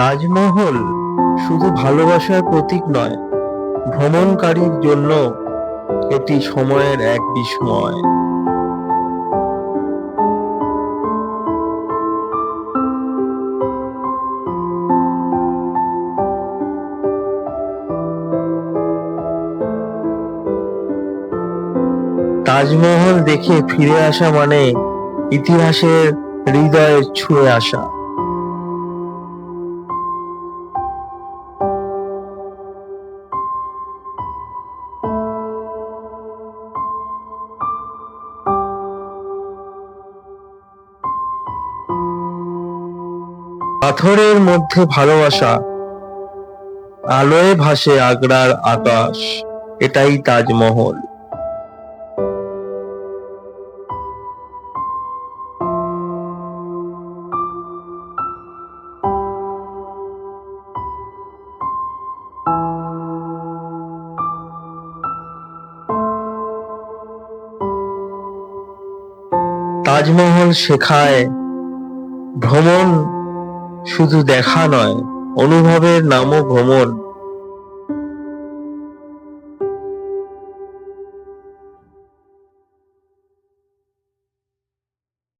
তাজমহল শুধু ভালোবাসার প্রতীক নয়, ভ্রমণকারীর জন্য এটি সময়ের এক বিস্ময়। তাজমহল দেখে ফিরে আসা মানে ইতিহাসের হৃদয়ে ছুঁয়ে আসা। পাথরের মধ্যে ভালোবাসা। আলোয় ভাসে আগ্রার আকাশ। এটাই তাজমহল। তাজমহল শেখায় ভ্রমণ শুধু দেখা নয় অনুভবের নামও ভ্রমণ।